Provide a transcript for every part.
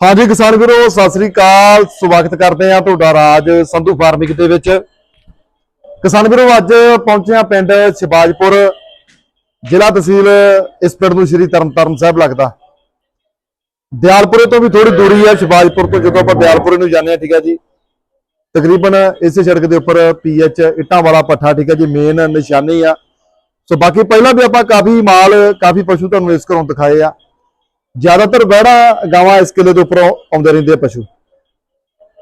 ਹਾਂਜੀ ਕਿਸਾਨ ਵੀਰੋ, ਸਤਿ ਸ੍ਰੀ ਅਕਾਲ। ਸਵਾਗਤ ਕਰਦੇ ਆ ਤੁਹਾਡਾ ਰਾਜ ਸੰਧੂ ਫਾਰਮਿੰਗ ਦੇ ਵਿੱਚ। ਕਿਸਾਨ ਵੀਰੋ, ਅੱਜ ਪਹੁੰਚੇ ਆ ਪਿੰਡ ਸਿਬਾਜਪੁਰ। ਜ਼ਿਲ੍ਹਾ ਤਹਿਸੀਲ ਇਸ ਪਿੰਡ ਨੂੰ ਸ਼੍ਰੀ ਤਰਨਤਾਰਨ ਸਾਹਿਬ ਲੱਗਦਾ। ਦਿਆਲਪੁਰੇ ਤੋਂ ਵੀ ਥੋੜੀ ਦੂਰੀ ਹੈ ਸਿਬਾਜਪੁਰ ਤੋਂ, ਜਦੋਂ ਆਪਾਂ ਦਿਆਲਪੁਰੇ ਨੂੰ ਜਾਂਦੇ ਆ ਠੀਕ ਹੈ ਜੀ। ਤਕਰੀਬਨ ਇਸੇ ਸੜਕ ਦੇ ਉੱਪਰ ਪੀਐਚ ਇੱਟਾਂ ਵਾਲਾ ਪੱਠਾ, ਠੀਕ ਹੈ ਜੀ ਮੇਨ ਨਿਸ਼ਾਨੀ ਆ। ਸੋ ਬਾਕੀ ਪਹਿਲਾਂ ਵੀ ਆਪਾਂ ਕਾਫੀ ਮਾਲ, ਕਾਫੀ ਪਸ਼ੂ ਤੁਹਾਨੂੰ ਇਸ ਘਰੋਂ ਦਿਖਾਏ ਆ। ਜ਼ਿਆਦਾਤਰ ਵਹਿੜਾ ਗਾਵਾਂ ਇਸ ਕਿਲੇ ਦੇ ਉੱਪਰ ਆਉਂਦੇ ਰਹਿੰਦੇ ਆ ਪਸ਼ੂ।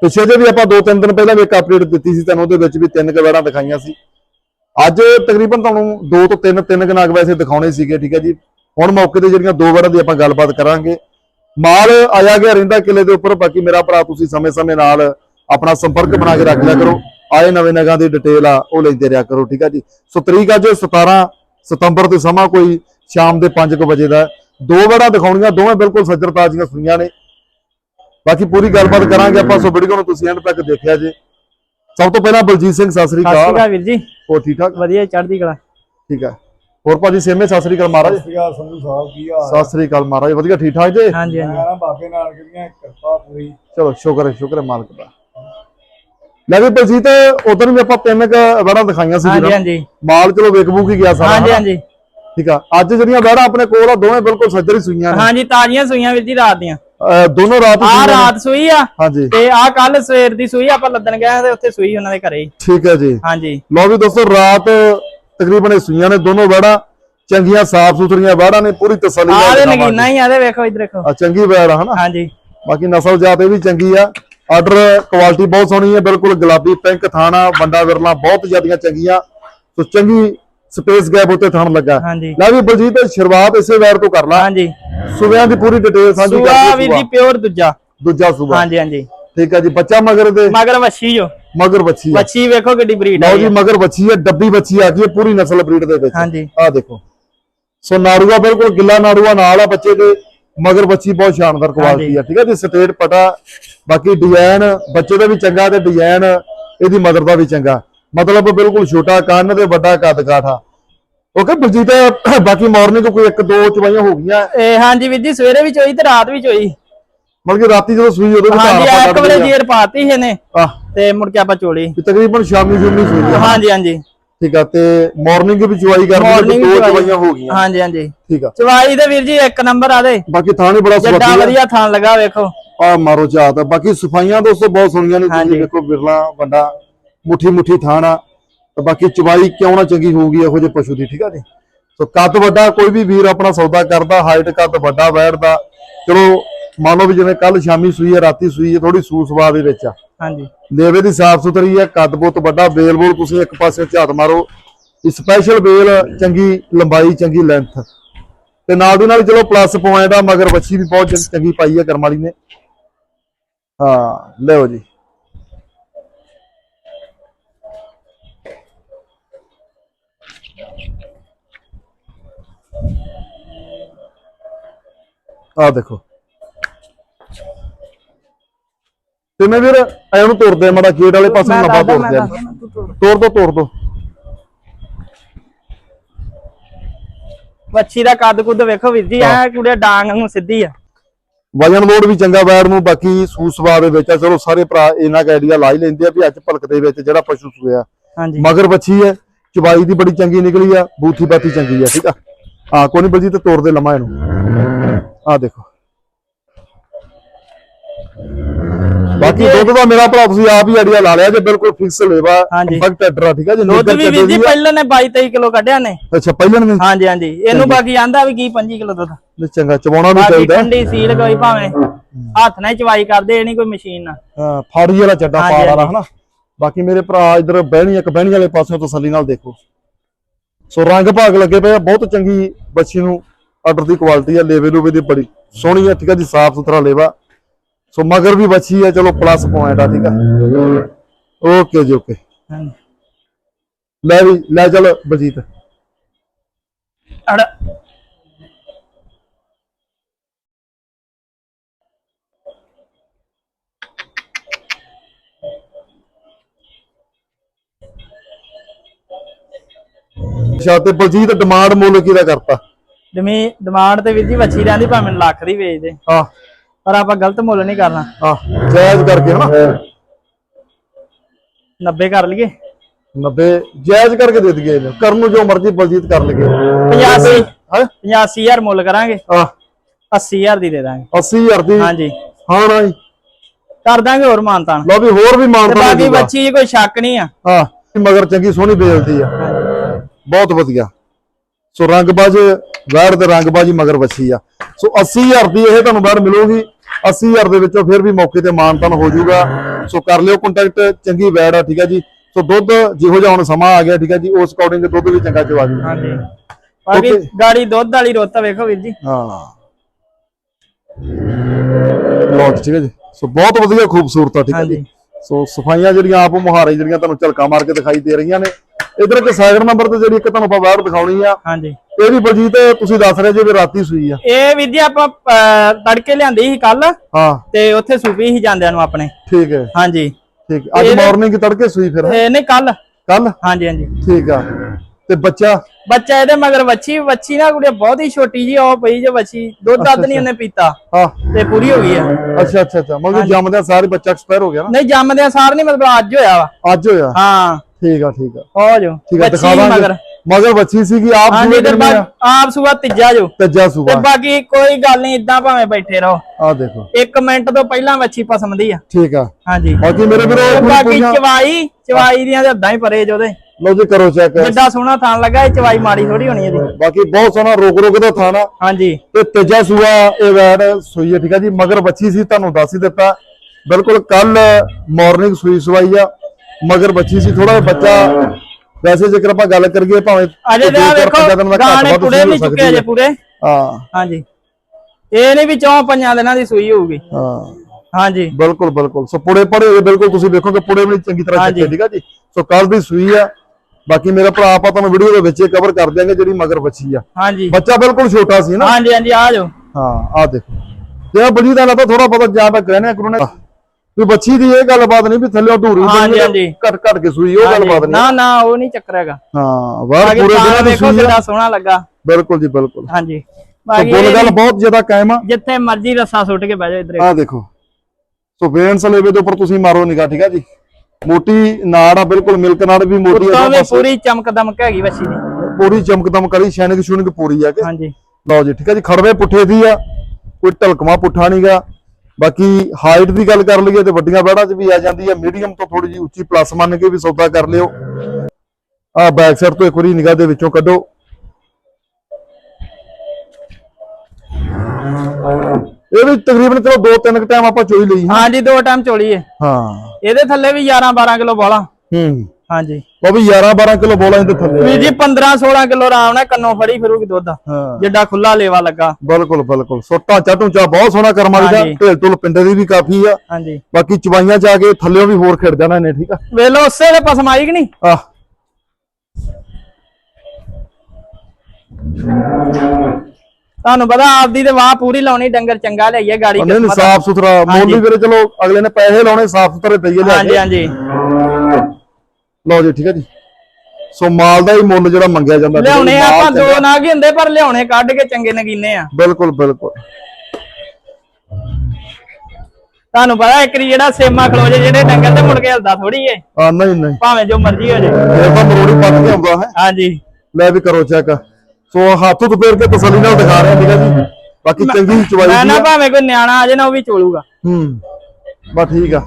ਪਿੱਛੇ ਜੇ ਵੀ ਆਪਾਂ ਦੋ ਤਿੰਨ ਦਿਨ ਪਹਿਲਾਂ ਵੀ ਇੱਕ ਅਪਡੇਟ ਦਿੱਤੀ ਸੀ, ਤੁਹਾਨੂੰ ਉਹਦੇ ਵਿੱਚ ਵੀ ਤਿੰਨ ਕੁ ਵਹਿੜਾਂ ਦਿਖਾਈਆਂ ਸੀ। ਅੱਜ ਤਕਰੀਬਨ ਤੁਹਾਨੂੰ ਦੋ ਤੋਂ ਤਿੰਨ ਤਿੰਨ ਕੁ ਨਾਗ ਵੈਸੇ ਦਿਖਾਉਣੇ ਸੀਗੇ, ਠੀਕ ਹੈ ਜੀ। ਹੁਣ ਮੌਕੇ ਤੇ ਜਿਹੜੀਆਂ ਦੋ ਵਹਿੜਾਂ ਦੀ ਆਪਾਂ ਗੱਲਬਾਤ ਕਰਾਂਗੇ। ਮਾਲ ਆਇਆ ਗਿਆ ਰਹਿੰਦਾ ਕਿਲੇ ਦੇ ਉੱਪਰ, ਬਾਕੀ ਮੇਰਾ ਭਰਾ ਤੁਸੀਂ ਸਮੇਂ-ਸਮੇਂ ਨਾਲ ਆਪਣਾ ਸੰਪਰਕ ਬਣਾ ਕੇ ਰੱਖ ਲਿਆ ਕਰੋ। ਆਏ ਨਵੇਂ ਨਗਾਂ ਦੀ ਡਿਟੇਲ ਆ, ਉਹ ਲੈਂਦੇ ਰਿਹਾ ਕਰੋ, ਠੀਕ ਹੈ ਜੀ। ਸੋ ਤਰੀਕ ਅੱਜ 17 ਸਤੰਬਰ ਤੇ ਸਮਾਂ, ਕੋਈ ਸ਼ਾਮ ਦੇ 5:00 ਵਜੇ ਦਾ। ਦੋ ਵੜਾ ਦਿਖਾਉਣੀਆਂ ਦੋਵੇਂ ਬਿਲਕੁਲ ਸੱਜਰ ਤਾਜ਼ੀਆਂ ਸੁਈਆਂ ਨੇ। ਬਾਕੀ ਪੂਰੀ ਗੱਲਬਾਤ ਕਰਾਂਗੇ ਆਪਾਂ ਸੋ ਵੀਡੀਓ ਨੂੰ ਤੁਸੀਂ ਐਂਡ ਤੱਕ ਦੇਖਿਆ ਜੇ। ਸਭ ਤੋਂ ਪਹਿਲਾਂ ਬਲਜੀਤ ਸਿੰਘ ਸਤਿ ਸ੍ਰੀ ਸਤਿ ਸ਼੍ਰੀ ਅਕਾਲ। ਅਕਾਲ ਵੀਰ ਜੀ। ਹੋਰ ਠੀਕ ਠਾਕ? ਵਧੀਆ ਚੜ੍ਹਦੀ ਕਲਾ। ਠੀਕ ਹੈ। ਹੋਰ ਭਾਜੀ ਸੇਮੇ ਸਤਿ ਸ੍ਰੀ ਅਕਾਲ ਮਹਾਰਾਜ। ਸੀਗਾ ਸੰਧੂ ਸਾਹਿਬ ਕੀ ਹਾਲ? ਸਤਿ ਸ੍ਰੀ ਅਕਾਲ ਮਹਾਰਾਜ ਵਧੀਆ ਠੀਕ ਠਾਕ ਜੇ? ਹਾਂਜੀ ਹਾਂਜੀ। ਮੈਂ ਬਾਬੇ ਨਾਨਕ ਦੀਆਂ ਕਿਰਪਾ ਪੂਰੀ। ਚਲੋ ਸ਼ੁਕਰ ਹੈ ਸ਼ੁਕਰ ਹੈ ਮਾਲਕ ਦਾ। ਲੈ ਵੀ ਬਲਜੀਤ ਉਧਰ ਵੀ ਆਪਾਂ ਤਿੰਨ ਕ ਵੜਾ ਦਿਖਾਈਆਂ ਸੀ ਹਾਂਜੀ। ਹਾਂਜੀ। ਮਾਲ ਚਲੋ ਵੇਖ ਬੂਕ ਹੀ ਗਿਆ ਸਾਰਾ। ਹਾਂਜੀ? ਹਾਂਜੀ। ਠੀਕ ਆ? ਅੱਜ ਜਿਹੜੀਆਂ ਵੜਾ ਆਪਣੇ ਕੋਲ ਆ ਦੋਵੇਂ ਬਿਲਕੁਲ ਸੱਜਰ ਸੂਈਆਂ ਨੇ। ਹਾਂਜੀ ਤਾਜ਼ੀਆਂ ਸੂਈਆਂ ਵੀਰ ਜੀ ਰਾਤ ਦੀਆਂ। ਦੋਨੋਂ ਰਾਤ ਆ। ਰਾਤ ਸੂਈ ਆ। ਹਾਂਜੀ। ਤੇ ਆ ਕੱਲ ਸਵੇਰ ਦੀ ਸੂਈ ਆਪਾਂ ਲੱਦਣ ਗਏ ਤੇ ਉੱਥੇ ਸੂਈ ਉਹਨਾਂ ਦੇ ਘਰੇ। ਠੀਕ ਹੈ ਜੀ। ਹਾਂਜੀ। ਲਓ ਵੀ ਦੋਸਤੋ ਰਾਤ ਤਕਰੀਬਨ ਸੂਈਆਂ ਨੇ ਦੋਨੋਂ ਵੜਾ ਚੰਗੀਆਂ ਸਾਫ਼ ਸੁਥਰੀਆਂ ਵੜਾ ਨੇ ਪੂਰੀ ਤਸੱਲੀ ਆ ਦੇ। ਨਗੀਨਾ ਹੀ ਆ ਦੇ ਵੇਖੋ ਇਧਰ ਦੇਖੋ ਆ ਚੰਗੀ ਵੜ ਆ ਹਨਾ? ਹਾਂਜੀ। ਬਾਕੀ ਨਸਲ ਜਾਤ ਇਹ ਵੀ ਚੰਗੀ ਆ। ਆਰਡਰ ਕੁਆਲਿਟੀ ਬਹੁਤ ਸੋਹਣੀ ਹੈ ਬਿਲਕੁਲ ਗੁਲਾਬੀ ਪਿੰਕ ਥਾਣਾ ਬੰਡਾ ਵਿਰਲਾ ਬਹੁਤ ਜ਼ਿਆਦੀਆਂ ਚੰਗੀਆਂ। ਸੋ ਚੰਗੀ ਸਪੇਸ ਗੈਪ ਉੱਤੇ ਥਣ ਲੱਗਾ। ਹਾਂਜੀ। ਲੈ ਵੀ ਬਲਜੀਤ ਸ਼ੁਰੂਆਤ ਇਸੇ ਵੈਰ ਤੋਂ ਕਰ ਲਾ। ਹਾਂਜੀ। ਸੁਬਿਆਂ ਦੀ ਪੂਰੀ ਡਿਟੇਲ ਸਾਂਝੀ ਸੂਆ ਕਰਦੇ ਵੀਰ ਜੀ ਪਿਓਰ ਦੂਜਾ। ਦੂਜਾ ਸੁਬਾ। ਹਾਂਜੀ ਹਾਂਜੀ। ਠੀਕ ਹੈ ਜੀ ਬੱਚਾ ਮਗਰ ਦੇ? ਮਗਰ ਵੱਛੀ ਜੋ। ਮਗਰ ਹੈ ਵੱਛੀ ਵੇਖੋ ਕਿੱਡੀ ਬਰੀਡ ਲਓ ਜੀ ਹੈ ਮਗਰ ਬੱਚੀ ਹੈ ਡੱਬੀ ਬੱਚੀ ਆ ਗਈ ਹੈ ਪੂਰੀ ਨਸਲ ਬਰੀਡ ਦੇ ਵਿੱਚ। ਹਾਂਜੀ। ਆ ਦੇਖੋ। ਸੋ ਨਾੜੂਆ ਬਿਲਕੁਲ ਗਿੱਲਾ ਨਾੜੂਆ ਨਾਲ ਆ ਬੱਚੇ ਦੇ। ਮਗਰ ਬੱਚੀ ਬਹੁਤ ਸ਼ਾਨਦਾਰ ਕੁਆਲਿਟੀ ਆ ਠੀਕ ਹੈ ਜੀ ਸਟੇਟ ਪਟਾ। ਬਾਕੀ ਡਿਜ਼ਾਈਨ ਬੱਚੇ ਦਾ ਵੀ ਚੰਗਾ ਤੇ ਡਿਜ਼ਾਈਨ ਇਹਦੀ ਮਦਰ ਦਾ ਵੀ ਚੰਗਾ। ਮਤਲਬ ਬਿਲਕੁਲ ਛੋਟਾ ਕੰਨ ਤੇ ਵੱਡਾ ਕੱਦ ਕਾਠਾ। ਓਕੇ ਬਲਜੀਤ ਬਾਕੀ ਮਾਰਨਿੰਗ ਕੋਈ ਇੱਕ ਦੋ ਚਵਾਈਆਂ ਹੋ ਗਈਆਂ? ਇਹ ਹਾਂਜੀ ਵੀਰ ਜੀ ਸਵੇਰੇ ਵੀ ਚੋਈ ਤੇ ਰਾਤ ਵੀ ਚੋਈ। ਮਤਲਬ ਕਿ ਰਾਤੀ ਜਦੋਂ ਸੂਈ ਉਦੋਂ ਵੀ ਹਾਂਜੀ ਇੱਕ ਕੱਢਦੇ ਜੀਰ ਪਾਤੀ ਇਹਨੇ ਆ ਤੇ ਮੁੜ ਕੇ ਆਪਾਂ ਚੋਲੀ। ਵੀ ਤਕਰੀਬਨ ਸ਼ਾਮੀ ਸ਼ਾਮੀ ਸੂਈ ਹਾਂਜੀ ਹਾਂਜੀ। ਠੀਕ ਆ ਤੇ ਮਾਰਨਿੰਗ ਵੀ ਚਵਾਈ ਕਰਦੇ ਦੋ ਚਵਾਈਆਂ ਹੋ ਗਈਆਂ। ਹਾਂਜੀ ਹਾਂਜੀ। ਠੀਕ ਆ। ਚਵਾਈ ਤੇ ਵੀਰ ਜੀ ਇੱਕ ਨੰਬਰ ਆ ਦੇ। ਬਾਕੀ ਥਾਣੇ ਬੜਾ ਜੱਡਾ ਸਵਾਦੀ ਆ। ਵਧੀਆ ਥਾਂ ਲਗਾ ਵੇਖੋ। ਆ ਮਾਰੋ ਚਾਹਤ ਬਾਕੀ ਸਫਾਈਆਂ ਦੋਸਤੋ ਬਹੁਤ ਸੋਹਣੀਆਂ ਨੇ। ਤੁਸੀਂ। ਦੇਖੋ ਬਿਰਲਾ ਵੱਡਾ। ਮੁੱਠੀ ਮੁੱਠੀ ਥਾਣਾ ਤੇ ਬਾਕੀ ਚਵਾਈ ਕਿਉਂ ਨਾ ਚੰਗੀ ਹੋਊਗੀ ਇਹੋ ਜਿਹੇ ਪਸ਼ੂ ਦੀ ਠੀਕ ਆ ਜੀ? ਸੋ ਕੱਦ ਵੱਡਾ ਕੋਈ ਵੀ ਵੀਰ ਆਪਣਾ ਸੌਦਾ ਕਰਦਾ ਹਾਈਟ ਕੱਦ ਵੱਡਾ ਬੈਠਦਾ ਚਲੋ ਮੰਨ ਲਓ ਵੀ ਜਿਵੇਂ ਕੱਲ ਸ਼ਾਮੀ ਸੂਈ ਹੈ ਰਾਤੀ ਸੂਈ ਹੈ ਥੋੜੀ ਸੂ ਸਵਾ ਦੇ ਵਿੱਚ ਆ। ਹਾਂਜੀ। ਲੇਵੇ ਦੀ ਸਾਫ਼ ਸੁਥਰੀ ਹੈ ਕੱਦ ਬਹੁਤ ਵੱਡਾ ਬੇਲ ਬੋਲ ਤੁਸੀਂ ਇੱਕ ਪਾਸੇ ਝਾਤ ਮਾਰੋ ਇਹ ਸਪੈਸ਼ਲ ਬੇਲ ਚੰਗੀ ਲੰਬਾਈ ਚੰਗੀ ਲੈਂਥ ਤੇ ਨਾਲ ਦੀ ਨਾਲ ਚਲੋ ਪਲੱਸ ਪੁਆਇੰਟ ਆ ਮਗਰ ਬੱਚੀ ਵੀ ਬਹੁਤ ਚੰਗੀ- ਪਾਈ ਹੈ ਕਰਮ ਵਾਲੀ ਨੇ। ਹਾਂ ਲਿਓ ਜੀ। ਆ ਦੇਖੋ। ਤੇ ਮੈਂ ਵੀਰ ਐ ਨੂੰ ਤੋੜਦੇ ਮੜਾ ਗੇਟ ਵਾਲੇ ਪਾਸੇ ਨੂੰ ਨਫਾ ਤੋੜਦੇ ਆ ਤੋੜ। ਦੋ ਤੋੜ ਦੋ। ਵੱਛੀ ਦਾ ਕੱਦ ਕੁੱਦ ਵੇਖੋ ਵੀਰ ਜੀ ਐ ਕੁੜੇ ਡਾਂਗ ਨੂੰ ਸਿੱਧੀ ਆ। ਵਜਨ ਲੋਡ ਵੀ ਚੰਗਾ ਬੈੜ ਨੂੰ ਬਾਕੀ ਸੂ ਸਵਾ ਦੇ ਵਿੱਚ ਆ ਚਲੋ ਸਾਰੇ ਭਰਾ ਇਹਨਾਂ ਆਈਡੀਆ ਲਾ ਹੀ ਲੈਂਦੇ ਆ ਵੀ ਅੱਜ ਭਲਕ ਦੇ ਵਿੱਚ ਜਿਹੜਾ ਪਸ਼ੂ ਸੂਇਆ। ਮਗਰ ਬੱਚੀ ਹੈ ਚਬਾਈ ਦੀ ਬੜੀ ਚੰਗੀ ਨਿਕਲੀ ਆ ਬੂਥੀ ਬਾਤੀ ਚੰਗੀ ਆ ਠੀਕ ਆ? ਹਾਂ ਕੋਈ ਨਹੀਂ ਬਲਜੀ ਤੇ ਤੋੜ ਦੇ ਲਮਾ ਇਹਨੂੰ। ਆ ਦੇਖੋ। ਬਾਕੀ ਦੁੱਧ ਦਾ ਮੇਰਾ ਭਰਾ ਤੁਸੀਂ ਆਪ ਹੀ ਆਈਡੀਆ ਲਾ ਲਿਆ ਜੇ ਬਿਲਕੁਲ ਫਿਕਸ ਲੇਵਾ ਹਾਂਜੀ। ਬਗ ਟੱਡਰਾ ਠੀਕ ਆ ਜੀ ਦੁੱਧ ਵੀ ਵੀਰ ਜੀ। ਪਹਿਲਾਂ ਨੇ 22 23 ਕਿਲੋ ਕੱਢਿਆ ਨੇ। ਅੱਛਾ ਪਹਿਲਾਂ ਨੇ? ਹਾਂਜੀ ਹਾਂਜੀ। ਇਹਨੂੰ ਬਾਕੀ ਆਂਦਾ ਵੀ ਕੀ 25 ਕਿਲੋ ਦੁੱਧ। ਨਹੀਂ, ਚੰਗਾ ਚਵਾਉਣਾ ਵੀ ਬਾਕੀ ਚਾਹੀਦਾ। ਠੰਡੀ ਸੀਲ ਕੋਈ ਭਾਵੇਂ। ਹੱਥ ਨਾਲ ਹੀ ਚਵਾਈ ਕਰਦੇ ਇਹ ਨਹੀਂ ਕੋਈ ਮਸ਼ੀਨ ਨਾਲ। ਹਾਂ ਫਾੜੀ ਵਾਲਾ ਚੱਡਾ ਹਾਂਜੀ, ਪਾ ਵਾਲਾ ਹਾਂਜੀ। ਹਨਾ? ਬਾਕੀ ਮੇਰੇ ਭਰਾ ਇਧਰ ਬਹਿਣੀ ਇੱਕ ਬਹਿਣੀ ਵਾਲੇ ਪਾਸਿਓਂ ਤਸੱਲੀ ਨਾਲ ਦੇਖੋ। ਸੋ ਰੰਗ ਭਾਗ ਲੱਗੇ ਪਏ ਆ ਬਹੁਤ ਚੰਗੀ ਬੱਚੀ ਨੂੰ ਆਰਡਰ ਦੀ ਕੁਆਲਿਟੀ ਆ ਲੇਵੇ ਲੂਵੇ ਦੀ ਬੜੀ ਸੋਹਣੀ ਆ ਠੀਕ ਆ ਜੀ ਸਾਫ਼ ਸੁਥਰਾ ਲੇਵਾ। ਸੋ ਮਗਰ ਵੀ ਬੱਚੀ ਆ ਚਲੋ ਪਲੱਸ ਪੁਆਇੰਟ ਆ ਠੀਕ ਆ। ਓਕੇ ਜੀ ਓਕੇ ਲੈ ਵੀ ਲੈ ਚੱਲ ਬਜੀਤ ਅੜ। ਅੱਛਾ ਤੇ ਬਲਜੀਤ ਡਿਮਾਂਡ ਮੁੱਲ ਕਿਹਦਾ ਕਰਤਾ? ਡਮੀ ਡਿਮਾਂਡ ਤੇ ਵੀਰ ਜੀ ਵੱਛੀ ਰਹਿੰਦੀ ਭਾਵੇਂ ਲੱਖ ਦੀ ਵੇਚਦੇ ਆ ਪਰ ਆਪਾਂ ਗਲਤ ਮੁੱਲ ਨਹੀਂ ਕਰਨਾ। ਆ ਜਾਇਜ਼ ਕਰਕੇ ਹਨਾ? 90 ਕਰ ਲਈਏ। 90 ਜਾਇਜ਼ ਕਰਕੇ ਦੇ ਦਈਏ ਇਹਨੂੰ। ਕਰਨ ਨੂੰ ਜੋ ਮਰਜ਼ੀ ਬਲਜੀਤ ਕਰ ਲਗੇ 85 ਹੈ? 85000 ਮੁੱਲ ਕਰਾਂਗੇ। ਆ 80000 ਦੀ ਦੇ ਦਾਂਗੇ। 80000 ਦੀ? ਹਾਂਜੀ। ਹਾਂ ਨਾ ਜੀ। ਕਰ ਦਾਂਗੇ ਹੋਰ ਮਾਨਤਾਨ। ਲਓ ਵੀ ਹੋਰ ਵੀ ਤੇ ਮਾਨਤਾ ਬਾਕੀ ਬੱਚੀ ਕੋਈ ਸ਼ੱਕ ਨਹੀਂ ਆ। ਹਾਂ ਮਗਰ ਚੰਗੀ ਸੋਹਣੀ ਬੇਲਦੀ ਆ। ਬਹੁਤ ਵਧੀਆ। ਸੋ ਰੰਗਬਾਜ ਵੈੜ ਦੇ ਰੰਗਬਾਜੀ ਮਗਰ ਵੱਛੀ ਆ। ਸੋ 80000 ਦੀ ਇਹ ਤੁਹਾਨੂੰ ਵੈੜ ਮਿਲੂਗੀ। 80000 ਦੇ ਵਿੱਚੋਂ ਫਿਰ ਵੀ ਮੌਕੇ ਤੇ ਮਾਨਤਨ ਹੋ ਜਾਊਗਾ। ਸੋ ਕਰ ਲਿਓ ਕੰਟੈਕਟ ਚੰਗੀ ਵੈੜ ਆ ਠੀਕ ਆ ਜੀ। ਸੋ ਦੁੱਧ ਜਿਹੋ ਜਿਹਾ ਹੁਣ ਸਮਾਂ ਆ ਗਿਆ ਠੀਕ ਆ ਜੀ। ਉਸ ਅਕੋਰਡਿੰਗ ਦੁੱਧ ਵੀ ਚੰਗਾ ਚਵਾ ਜੂ ਹਾਂਜੀ। Okay. ਗਾੜੀ ਦੁੱਧ ਵਾਲੀ ਰੋਤਾ ਵੇਖੋ ਵੀਰ ਜੀ। ਹਾਂ। ਜੀ, ਠੀਕ ਹੈ ਜੀ। ਸੋ ਬਹੁਤ ਵਧੀਆ ਖੂਬਸੂਰਤ ਆ ਠੀਕ ਹੈ ਜੀ। ਸੋ ਸਫਾਈਆਂ ਜਿਹੜੀਆਂ ਆਪ ਮੁਹਾਰੇ ਜਿਹੜੀਆਂ ਤੁਹਾਨੂੰ ਝਲਕਾ ਮਾਰ ਕੇ ਦਿਖਾਈ ਦੇ ਰਹੀਆਂ ਨੇ ਇਧਰ ਇੱਕ ਸਾਈਡ ਨੰਬਰ ਤੇ ਜਿਹੜੀ ਇੱਕ ਤੁਹਾਨੂੰ ਆਪਾਂ ਵੈੜ ਦਿਖਾਉਣੀ ਆ। ਹਾਂਜੀ। ਇਹ ਵੀ ਬਲਜੀਤ ਤੁਸੀਂ ਦੱਸ ਰਹੇ ਜੇ ਵੀ ਰਾਤੀ ਸੂਈ ਆ। ਇਹ ਜੀ ਆਪਾਂ ਤੜਕੇ ਲਿਆਂਦੀ ਸੀ ਕੱਲ ਹਾਂ। ਤੇ ਉੱਥੇ ਸੂਪੀ ਸੀ ਜਾਂਦਿਆਂ ਨੂੰ ਆਪਣੇ। ਠੀਕ ਹੈ। ਹਾਂਜੀ। ਠੀਕ। ਅੱਜ ਮਾਰਨਿੰਗ ਤੜਕੇ ਸੂਈ ਫਿਰ ਇਹ ਨਹੀਂ ਕੱਲ ਕੱਲ ਹਾਂਜੀ ਹਾਂਜੀ। ਠੀਕ ਆ। ਤੇ ਬੱਚਾ? ਬੱਚਾ ਇਹਦੇ ਮਗਰ ਵੱਛੀ ਵੱਛੀ ਨਾ ਕੁੜੀ ਬਹੁਤ ਹੀ ਛੋਟੀ ਜੀ ਉਹ ਪਈ ਜੇ ਵੱਛੀ। ਦੁੱਧ ਦੱਧ ਨਹੀਂ ਉਹਨੇ ਪੀਤਾ। ਹਾਂ। ਤੇ ਪੂਰੀ ਹੋ ਗਈ ਆ। ਅੱਛਾ ਅੱਛਾ ਅੱਛਾ। ਮਤਲਬ ਜੰਮਦਿਆਂ ਸਾਰੇ ਬੱਚਾ ਐਕਸਪਾਇਰ ਹੋ ਗਿਆ ਨਾ? ਨਹੀਂ ਜੰਮਦਿਆਂ ਸਾਰ ਨਹੀਂ ਮਤਲਬ ਅੱਜ ਹੋਇਆ ਵਾ। ਅੱਜ ਹੋਇਆ। ਹਾਂ। ਠੀਕ ਆ ਠੀਕ ਆ। ਹੋ ਜੋ ਠੀਕ ਆ ਵੱਛੀ ਦਿਖਾ ਦਾਂਗੇ। ਮਗਰ। ਮਗਰ ਬੱਚੀ ਸੀਗੀ ਆਪ ਹਾਂਜੀ ਸੂਏ ਤੇ ਆ। ਬਾ- ਆਪ ਸੁਬਾ ਤੀਜਾ ਜੋ। ਤੱਜਾ ਤੇ ਸੂਆ ਬਾਕੀ ਕੋਈ ਗੱਲ ਨਹੀਂ ਇਦਾਂ ਭਾਵੇਂ ਬੈਠੇ ਰਹੋ। ਆ ਦੇਖੋ। ਇੱਕ ਮਿੰਟ ਤੋਂ ਪਹਿਲਾਂ ਵੱਛੀ ਪਸੰਦ ਦੀ ਆ। ਠੀਕ ਆ। ਹਾਂਜੀ। ਬਾਕੀ ਮੇਰੇ ਵੀਰੋ ਤੇ ਬਾਕੀ ਚਵਾਈ ਚਵਾਈ ਦੀਆਂ ਤੇ ਅੱਧਾ ਹੀ ਪਰੇ ਉਹਦੇ ਲਓ ਜੀ ਕਰੋ ਚੈੱਕ ਜਿੱਡਾ ਸੋਹਣਾ ਥਾਂ ਲੱਗਾ ਇਹ ਚਵਾਈ ਮਾੜੀ ਥੋੜੀ ਹੋਣੀ ਇਹਦੀ। ਬਾਕੀ ਬਹੁਤ ਸੋਹਣਾ ਰੋਕ ਰੋਕ ਦਾ ਥਾਣਾ ਹਾਂਜੀ। ਤੇ ਤੇਜਾ ਸੂਆ ਇਹ ਵੈੜ ਸੂਈ ਹੈ ਠੀਕ ਹੈ ਜੀ। ਮਗਰ ਬੱਚੀ ਸੀ ਤੁਹਾਨੂੰ ਦੱਸ ਹੀ ਦਿੱਤਾ। ਬਿਲਕੁਲ ਕੱਲ ਮਾਰਨਿੰਗ ਸੂਈ ਸਵਾਈ ਆ। ਮਗਰ ਬੱਚੀ ਸੀ ਥੋੜਾ ਜਿਹਾ ਬੱਚਾ। ਵੈਸੇ ਜੇਕਰ ਆਪਾਂ ਗੱਲ ਕਰੀਏ ਭਾਵੇਂ ਅਜੇ ਦੋ ਤੇ ਆ ਚਾਰ ਵੇਖੋ ਗਾਣੇ ਵੱਧ ਕੁੜੇ ਸੂਈ ਹੋ ਵੀ ਚੁੱਕੇ ਅਜੇ। ਪੂਰੇ। ਹਾਂ। ਹਾਂਜੀ। ਇਹ ਨਹੀਂ ਵੀ ਚੌਂ ਪੰਜਾਂ ਦਿਨਾਂ ਦੀ ਸੂਈ ਹੋਊਗੀ। ਹਾਂ। ਹਾਂਜੀ। ਬਿਲਕੁਲ ਬਿਲਕੁਲ। ਸੋ ਪੁੜੇ ਪੜੇ ਹੋਏ ਬਿਲਕੁਲ ਤੁਸੀਂ ਵੇਖੋਗੇ ਪੁੜੇ ਵੀ ਚੰਗੀ ਤਰ੍ਹਾਂ। ਚੱਕੇ ਠੀਕ ਆ ਜੀ? ਸੋ ਕੱਲ ਦੀ ਸੂਈ ਆ। ਬਾਕੀ ਮੇਰਾ ਭਰਾ ਆਪਾਂ ਤੁਹਾਨੂੰ ਵੀਡੀਓ ਦੇ ਵਿੱਚ ਕਵਰ ਕਰ ਦਿਆਂਗੇ ਜਿਹੜੀ ਮਗਰ ਬੱਚੀ ਆ। ਹਾਂਜੀ। ਬੱਚਾ ਬਿਲਕੁਲ ਛੋਟਾ ਸੀ ਨਾ। ਹਾਂਜੀ ਹਾਂਜੀ ਆ ਜਾਓ। ਹਾਂ ਆ ਦੇਖੋ। ਜੇ ਬਲੀ ਦਾ ਲੱਗਦਾ ਥੋੜਾ ਪਤਾ ਜਾਂ ਤਾਂ ਕਰੋਨੇ ਵੀ ਬੱਚੀ ਦੀ ਇਹ ਗੱਲਬਾਤ ਨਹੀਂ ਵੀ ਥੱਲੇ ਢੂਰੀ ਹਾਂਜੀ, ਹਾਂਜੀ। ਘਟ ਘਟ ਕੇ ਸੂਈ ਉਹ ਗੱਲਬਾਤ ਨਹੀਂ। ਨਾ ਨਾ ਉਹ ਨਹੀਂ ਚੱਕਰ ਹੈਗਾ। ਹਾਂ ਬਾਕੀ ਪੂਰੇ ਦਿਨਾਂ ਦੀ ਵੇਖੋ ਸੂਈ ਆ। ਕਿੰਨਾ ਸੋਹਣਾ ਲੱਗਾ। ਬਿਲਕੁਲ ਜੀ ਬਿਲਕੁਲ। ਹਾਂਜੀ। ਸੋ ਬਾਕੀ ਬੋਲ ਗੱਲ ਬਹੁਤ ਜ਼ਿਆਦਾ ਕਾਇਮ ਆ। ਜਿੱਥੇ ਮਰਜ਼ੀ ਰੱਸਾ ਸੁੱਟ ਕੇ ਬਹਿ ਜਾਓ ਇਧਰ। ਆ ਦੇਖੋ। ਸੋ ਬੇਨਸ ਲੇਵੇ ਦੇ ਉੱਪਰ ਤੁਸੀਂ ਮਾਰੋ ਨਿਗਾਹ ਠੀਕ ਆ ਜੀ? ਮੋਟੀ ਨਾੜ ਆ ਬਿਲਕੁਲ ਮਿਲਕ ਨਾੜ ਵੀ ਮੋਟੀ ਆ ਵੀ ਪੂਰੀ ਚਮਕ ਦਮਕ ਹੈਗੀ ਵੱਛੀ ਦੀ। ਪੂਰੀ ਚਮਕਦਮ ਕਰੀ ਸ਼ੈਨਿਕ ਸ਼ੂਨਿਕ ਪੂਰੀ ਆ ਕਿ। ਹਾਂਜੀ। ਲਓ ਜੀ ਠੀਕ ਆ ਜੀ ਖੜਵੇ ਪੁੱਠੇ ਦੀ ਆ। ਕੋਈ ਢਲਕਵਾ ਪੁੱਠਾ ਨਹੀਂਗਾ ਬਾਕੀ ਹਾਈਟ ਦੀ ਗੱਲ ਕਰ ਲਈਏ ਤੇ ਵੱਡੀਆਂ ਬੈੜਾਂ 'ਚ ਵੀ ਆ ਜਾਂਦੀ ਹੈ। ਮੀਡੀਅਮ ਤੋਂ ਥੋੜੀ ਜੀ ਉੱਚੀ ਪਲੱਸ ਮੰਨ ਕੇ ਵੀ ਸੌਦਾ ਕਰ ਲਿਓ। ਆ ਬੈਕ ਸਾਈਡ ਤੋਂ ਇੱਕ ਵਾਰੀ ਨਿਗਾਹ ਦੇ ਵਿੱਚੋਂ ਕੱਢੋ। ਇਹ ਵੀ ਤਕਰੀਬਨ ਚਲੋ ਦੋ ਤਿੰਨ ਕੁ ਟਾਈਮ ਆਪਾਂ ਚੋਈ ਲਈ ਹਾਂਜੀ ਦੋ ਟਾਈਮ ਚੋਲੀ ਹੈ। ਹਾਂ। ਇਹਦੇ ਥੱਲੇ ਵੀ 11 12 ਕਿਲੋ ਬੋਲਾ। ਹੂੰ। ਹਾਂਜੀ। ਉਹ ਵੀ 11 12 ਕਿਲੋ ਬੋਲਾਂ ਇਹਦੇ ਥੱਲੇ ਵੀਰ ਜੀ 15 16 ਕਿਲੋ ਆਰਾਮ ਨਾਲ ਕੰਨੋਂ ਫੜੀ ਫਿਰੂਗੀ ਦੁੱਧ। ਹਾਂ। ਜਿੱਡਾ ਖੁੱਲਾ ਲੇਵਾ ਲੱਗਾ। ਬਿਲਕੁਲ ਬਿਲਕੁਲ। ਸੋ ਢਾਂਚਾ ਢੂੰਚਾ ਬਹੁਤ ਸੋਹਣਾ ਕਰਮ ਵਾਲੀ ਦਾ। ਢੇਲ ਢੁਲ ਪਿੰਡੇ ਦੀ ਵੀ ਕਾਫੀ ਆ। ਹਾਂਜੀ। ਬਾਕੀ ਚਵਾਈਆਂ ਚ ਆ ਕੇ ਥੱਲਿਓਂ ਵੀ ਹੋਰ ਖਿੜ ਜਾਣਾ ਇਹਨੇ ਠੀਕ ਆ? ਵੇਲੋ ਉਸੇ ਦੇ ਪਸਮ ਆਈ ਕਿ ਨਹੀਂ? ਆਹ। ਤੁਹਾਨੂੰ ਪਤਾ ਆਪਦੀ ਤੇ ਵਾਹ ਪੂਰੀ ਲਾਉਣੀ ਡੰਗਰ ਚੰਗਾ ਲਈਏ ਗਾੜੀ ਕਿਸਮਤ ਸਾਫ਼ ਸੁਥਰਾ। ਮੋਲੀ ਵੀਰੇ ਚਲੋ ਅਗਲੇ ਨੇ ਪੈਸੇ ਲਾਉਣੇ ਸਾਫ਼ ਸੁਥਰੇ ਦਈਏ ਲਿਆ ਹਾਂਜੀ ਹਾਂਜੀ। ਲਓ ਜੀ ਠੀਕ ਹੈ ਜੀ। ਸੋ ਮਾਲ ਦਾ ਹੀ ਮੁੱਲ ਜਿਹੜਾ ਮੰਗਿਆ ਜਾਂਦਾ ਲਿਆਉਣੇ ਆਪਾਂ ਦੋ। ਨਾਗ ਹੁੰਦੇ ਪਰ ਲਿਆਉਣੇ ਕੱਢ ਕੇ ਚੰਗੇ ਨਗੀਨੇ ਆ। ਬਿਲਕੁਲ ਬਿਲਕੁਲ। ਤੁਹਾਨੂੰ ਪਤਾ ਇੱਕ ਰੀ ਜਿਹੜਾ ਸੇਮਾ ਖਲੋ ਜੇ ਜਿਹੜੇ ਡੰਗਰ ਤੇ ਮੁੜ ਕੇ ਹਲਦਾ ਥੋੜੀ ਏ। ਆ ਨਹੀਂ ਨਹੀਂ। ਭਾਵੇਂ ਜੋ ਮਰਜ਼ੀ ਹੋ ਜੇ। ਇਹ ਤਾਂ ਮਰੋੜੀ ਪੱਟ ਕੇ ਆਉਂਦਾ ਹੈ। ਹਾਂਜੀ। ਲੈ ਵੀ ਕਰੋ ਚੈੱਕ ਸੋ ਹੱਥ ਫੇਰ ਕੇ ਤਸੱਲੀ ਨਾਲ ਦਿਖਾ ਰਹੇ ਠੀਕ ਹੈ ਜੀ। ਬਾਕੀ ਚੰਗੀ ਚਵਾਈ ਮੈਂ ਨਾ ਭਾਵੇਂ ਕੋਈ ਨਿਆਣਾ ਆ ਜੇ ਨਾ ਉਹ ਵੀ ਚੋਲੂਗਾ। ਹੂੰ। ਬਸ ਠੀਕ ਆ।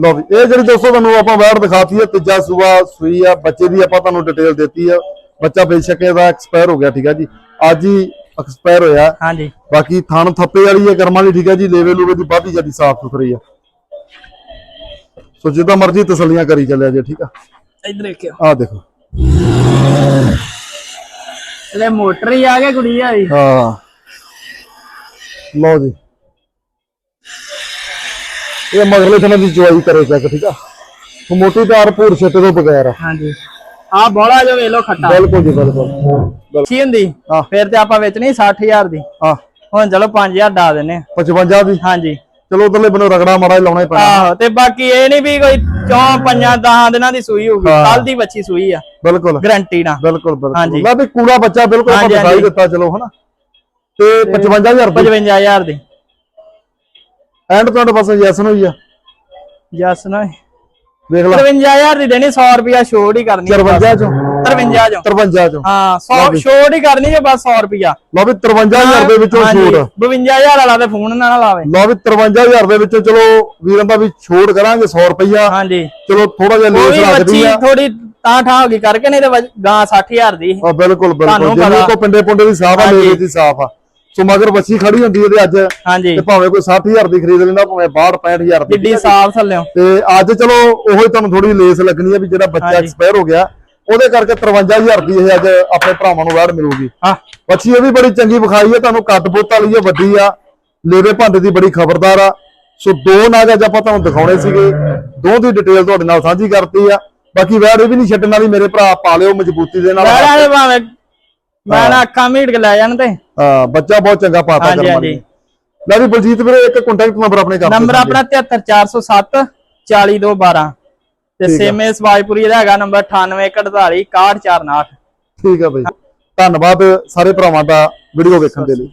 ਲਓ ਵੀ ਇਹ ਜਿਹੜੀ ਦੋਸਤੋ ਤੁਹਾਨੂੰ ਆਪਾਂ ਵੈਰ ਦਿਖਾਤੀ ਹੈ ਤੀਜਾ ਸੂਆ ਸੂਈ ਆ ਬੱਚੇ ਦੀ ਆਪਾਂ ਤੁਹਾਨੂੰ ਡਿਟੇਲ ਦਿੱਤੀ ਆ। ਬੱਚਾ ਬੇਸ਼ੱਕ ਇਹਦਾ ਐਕਸਪਾਇਰ ਹੋ ਗਿਆ ਠੀਕ ਆ ਜੀ? ਅੱਜ ਹੀ ਐਕਸਪਾਇਰ ਹੋਇਆ। ਹਾਂਜੀ। ਬਾਕੀ ਥਣ ਥੱਪੇ ਵਾਲੀ ਹੈ ਕਰਮਾਂ ਵਾਲੀ ਠੀਕ ਆ ਜੀ? ਲੇਵੇ ਲੂਵੇ ਦੀ ਬਾਦੀ ਜਿਆਦੀ ਸਾਫ਼ ਸੁਥਰੀ ਆ। ਸੋ ਜਿੱਦਾਂ ਮਰਜ਼ੀ ਤਸੱਲੀਆਂ ਕਰੀ ਚੱਲਿਆ ਜੇ ਠੀਕ ਆ? ਇਧਰ ਦੇਖਿਓ ਆਹ ਦੇਖੋ। ਇਹਦੇ ਮੋਟਰ ਹੀ ਆ ਗਿਆ ਕੁੜੀ ਆ ਹਾਂ। ਲਓ ਜੀ। ਇਹ ਮਗਰਲੇ ਥਣ ਦੀ ਚੁਆਈ ਕਰੋ ਚੈੱਕ ਠੀਕ ਆ? ਮੋਟੀ ਤਾਰ ਭੂਰ ਛੱਟੇ ਤੋਂ ਬਗੈਰ। ਆ ਹਾਂਜੀ। ਆ ਬੋਲਾ ਜੋ ਵੇਲੋ ਖੱਟਾ। ਬਿਲਕੁਲ ਜੀ ਬਿਲਕੁਲ। ਅੱਛੀ ਹੁੰਦੀ। ਫਿਰ ਤੇ ਆਪਾਂ ਵੇਚਣੀ 60000 ਦੀ। ਹਾਂ। ਹੁਣ ਚਲੋ 5000 ਡਾ ਦਿੰਨੇ ਆ। 55 ਦੀ? ਹਾਂਜੀ। ਚਲੋ ਉਧਰਲੇ ਬੰਨੋਂ ਰਗੜਾ ਮਾੜਾ ਹੀ ਲਾਉਣਾ ਹੀ ਪੈਣਾ। ਆਹੋ ਤੇ ਬਾਕੀ ਇਹ ਨਹੀਂ ਵੀ ਕੋਈ ਚੌਂ ਪੰਜਾਂ ਦਹਾਂ ਦਿਨਾਂ ਦੀ ਸੂਈ ਹੋਊਗੀ। ਕੱਲ ਦੀ ਬੱਚੀ ਸੂਈ ਆ। ਬਿਲਕੁਲ। ਗਰੰਟੀ ਨਾਲ। ਬਿਲਕੁਲ ਬਿਲਕੁਲ। ਹਾਂਜੀ। ਲੈ ਵੀ ਕੂੜਾ ਬੱਚਾ ਬਿਲਕੁਲ ਆਪਾਂ ਦਿਖਾਈ। ਦਿੱਤਾ ਚਲੋ ਹਨਾ? ਤੇ 55000 ਰੁਪਏ 55000 ਦੀ। ਐਂਡ ਤੁਹਾਡੇ ਪਾਸੇ ਯੈਸ ਹੋਈ ਆ। ਜਸ ਨਾ ਵੇਖ ਲਾ। 53000 ਦੀ ਦੇਣੀ 100 ਰੁਪਿਆ ਛੋੜ ਹੀ ਕਰਨੀ 54 ਚੋਂ। 53 ਚੋਂ। 53 ਚੋਂ। ਹਾਂ 100 ਛੋੜ ਹੀ ਕਰਨੀ ਜੇ ਬਸ 100 ਰੁਪਿਆ ਲਓ ਵੀ 53000 ਦੇ ਵਿੱਚੋਂ ਛੋਟ 52000 ਵਾਲਾ ਤੇ ਫੋਨ ਨਾ ਲਾਵੇ। ਲਓ ਵੀ 53000 ਦੇ ਵਿੱਚੋਂ ਚਲੋ ਵੀਰਾਂ ਦਾ ਵੀ ਛੋੜ ਕਰਾਂਗੇ 100 ਰੁਪਈਆ। ਹਾਂਜੀ। ਚਲੋ ਥੋੜਾ ਜਿਹਾ ਲੇਸ ਬੱਚੀ ਆ। ਥੋੜੀ ਤਾਂ ਠਾਂ ਹੋ ਗਈ ਕਰਕੇ ਨਹੀਂ ਤੇ ਗਾਂ 60000 ਦੀ। ਬਿਲਕੁਲ ਬਿਲਕੁਲ। ਤੁਹਾਨੂੰ ਜਿਵੇਂ। ਕੋ ਪਿੰਡੇ ਪੁੰਡੇ ਦੀ ਸਾਫ਼ ਆ। ਲੇਵੇ ਦੀ ਸਾਫ਼ ਆ। ਸੋ ਮਗਰ ਬੱਚੀ ਖੜੀ ਹੁੰਦੀ ਇਹਦੇ ਅੱਜ। ਹਾਂਜੀ। ਤੇ ਭਾਵੇਂ ਕੋਈ 60000 ਦੀ ਖਰੀਦ ਲੈਂਦਾ ਭਾਵੇਂ 62 65000 ਦੀ। ਜਿੱਡੀ ਸਾਫ਼ ਥੱਲਿਓ। ਤੇ ਅੱਜ ਚਲੋ ਉਹੀ ਤੁਹਾਨੂੰ ਥੋੜੀ ਲੇਸ ਲੱਗਣੀ ਆ ਵੀ ਜਿਹੜਾ ਬੱਚਾ। ਐਕਸਪਾਇਰ ਹੋ ਗਿਆ। ਉਹਦੇ ਕਰਕੇ 53000 ਦੀ ਇਹ ਅੱਜ ਆਪਣੇ ਭਰਾਵਾਂ ਨੂੰ ਵੈੜ ਮਿਲੂਗੀ। ਹਾਂ। ਬੱਚੀ ਇਹ ਵੀ ਬੜੀ ਚੰਗੀ ਵਿਖਾਈ ਹੈ ਤੁਹਾਨੂੰ ਕੱਦ ਬੁੱਤ ਵਾਲੀ ਹੈ ਵੱਡੀ ਆ। ਲੇਵੇ ਭਾਂਡੇ ਦੀ ਬੜੀ ਖਬਰਦਾਰ ਆ। ਸੋ ਦੋ ਨਾਗ ਅੱਜ ਆਪਾਂ ਤੁਹਾਨੂੰ ਦਿਖਾਉਣੇ ਸੀਗੇ। ਦੋ ਦੀ ਡਿਟੇਲ ਤੁਹਾਡੇ ਨਾਲ ਸਾਂਝੀ ਕਰਤੀ ਆ। ਬਾਕੀ ਵੈੜ ਇਹ ਵੀ ਨਹੀਂ ਛੱਡਣ ਵਾਲੀ ਮੇਰੇ ਭਰਾ ਪਾ ਲਿਓ ਮਜ਼ਬੂਤੀ ਦੇ ਨਾਲ। ਭਾਵੇਂ ਮੈਂ ਨਾ ਅੱਖਾਂ ਮੀਟ ਕੇ ਲੈ ਜਾਣ ਤੇ। ਹਾਂ ਬੱਚਾ ਬਹੁਤ ਚੰਗਾ ਪਾਤਾ ਹਾਂਜੀ, ਕਰਮਾਂ ਹਾਂਜੀ। ਨੇ ਲੈ ਵੀ ਬਲਜੀਤ ਵੀਰੇ ਇੱਕ ਕੰਟੈਕਟ ਨੰਬਰ ਆਪਣੇ ਕਰ ਦਿਓ ਨੰਬਰ ਜੀ। ਆਪਣਾ 73407 40212 ਤੇ ਠੀਕ ਆ। ਸੇਮੇ ਸਵਾਜਪੁਰੀ ਦਾ ਹੈਗਾ ਨੰਬਰ 9848 6149 ਠੀਕ ਆ ਬਈ। ਧੰਨਵਾਦ ਸਾਰੇ ਭਰਾਵਾਂ ਦਾ ਵੀਡੀਓ ਵੇਖਣ ਦੇ ਲਈ।